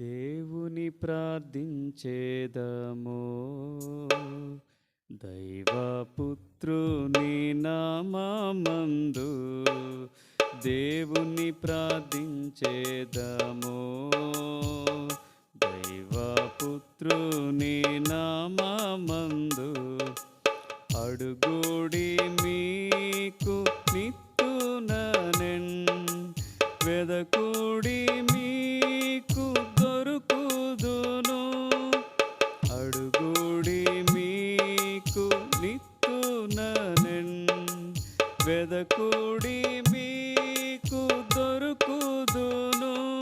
దేవుని ప్రార్థించేదము. దైవపుత్రుని నామందు దేవుని ప్రార్థించేదము. దైవపుత్రుని నామందు అడుగుడి మీకు నిత్తుననెన్ వెదకు వెదకుడి మీకు దొరుకుదును.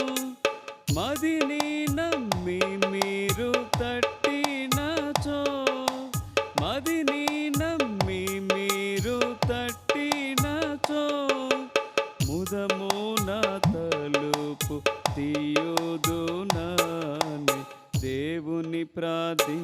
మదిని నమ్మి మీరు తట్టినచో. మదిని నమ్మి మీరు తట్టినచో. ముదమున తలుపు తీయుదునని దేవుని ప్రార్థించేదము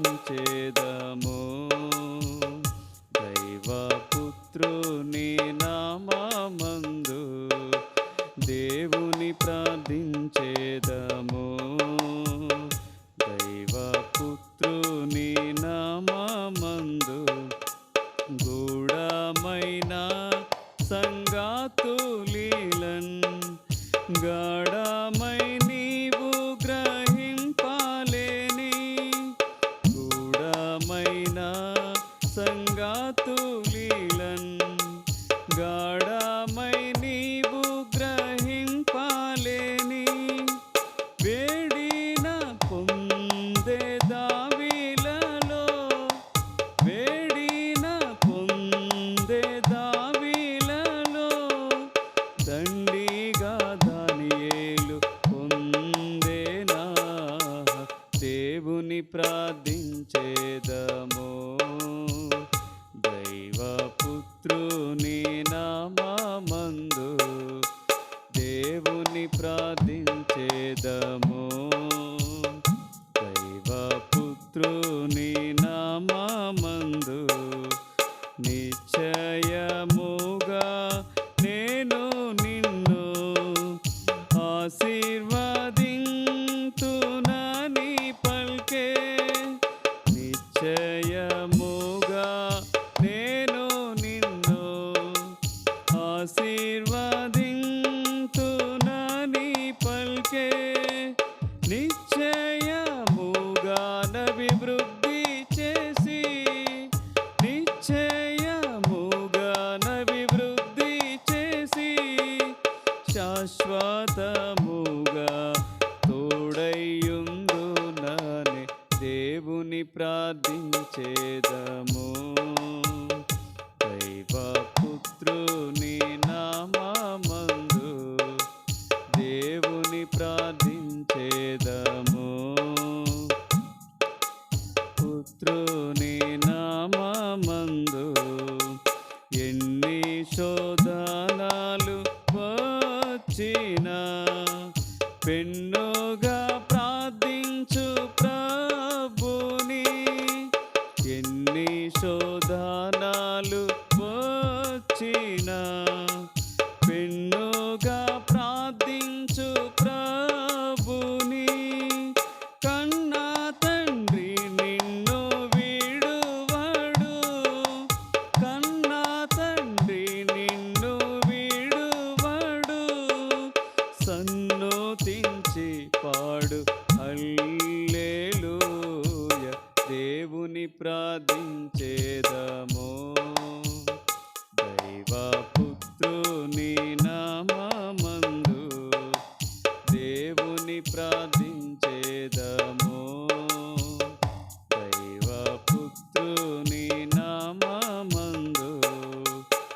ప్రార్థించేదము దైవపుత్రుని నామందు గూఢమైన సంగాతులీలన్ గాఢమై తండ్రిగా దానియేలు పొందేనా? దేవుని ప్రార్థించేదము. దైవపుత్రుని నామందు దేవుని ప్రార్థించేదము. దైవపుత్రుని నామందు నిశ్చయ ఆశీర్వదింతునని పల్కే. నిశ్చయముగా నేను నిన్ను ఆశీర్వదింతునని పల్కే. నిశ్చయముగా నభివృద్ధి చేసి నిశ్చయముగా నభివృద్ధి చేసి శాశ్వతముగా దేవుని ప్రార్థించేదము. దైవపుత్రుని నామందు దేవుని ప్రార్థించేదము. పుత్రుని నామందు ఎన్ని శోధనాలు వచ్చిన పెన్ను ఎన్ని శోధనాలు ఆరాధించేదము. దైవపుత్రుని నామందు దేవుని ప్రార్థించేదము.